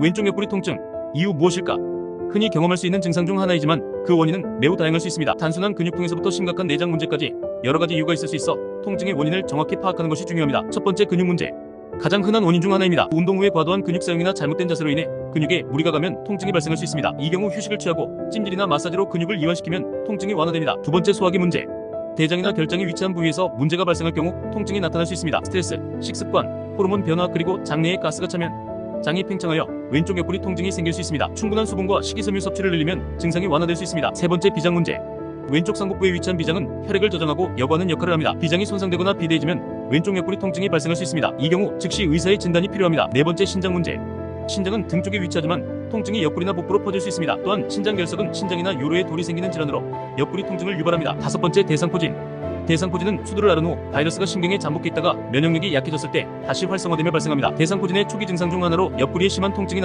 왼쪽 옆구리 통증 이유 무엇일까? 흔히 경험할 수 있는 증상 중 하나이지만 그 원인은 매우 다양할 수 있습니다. 단순한 근육통에서부터 심각한 내장 문제까지 여러 가지 이유가 있을 수 있어 통증의 원인을 정확히 파악하는 것이 중요합니다. 첫 번째 근육 문제. 가장 흔한 원인 중 하나입니다. 운동 후에 과도한 근육 사용이나 잘못된 자세로 인해 근육에 무리가 가면 통증이 발생할 수 있습니다. 이 경우 휴식을 취하고 찜질이나 마사지로 근육을 이완시키면 통증이 완화됩니다. 두 번째 소화기 문제. 대장이나 결장이 위치한 부위에서 문제가 발생할 경우 통증이 나타날 수 있습니다. 스트레스, 식습관, 호르몬 변화 그리고 장내에 가스가 차면 장이 팽창하여 왼쪽 옆구리 통증이 생길 수 있습니다. 충분한 수분과 식이섬유 섭취를 늘리면 증상이 완화될 수 있습니다. 세 번째 비장 문제. 왼쪽 상복부에 위치한 비장은 혈액을 저장하고 여과하는 역할을 합니다. 비장이 손상되거나 비대해지면 왼쪽 옆구리 통증이 발생할 수 있습니다. 이 경우 즉시 의사의 진단이 필요합니다. 네 번째 신장 문제. 신장은 등 쪽에 위치하지만 통증이 옆구리나 복부로 퍼질 수 있습니다. 또한 신장 결석은 신장이나 요로에 돌이 생기는 질환으로 옆구리 통증을 유발합니다. 다섯 번째 대상포진. 대상포진은 수두를 앓은 후 바이러스가 신경에 잠복해 있다가 면역력이 약해졌을 때 다시 활성화되며 발생합니다. 대상포진의 초기 증상 중 하나로 옆구리에 심한 통증이 나타납니다.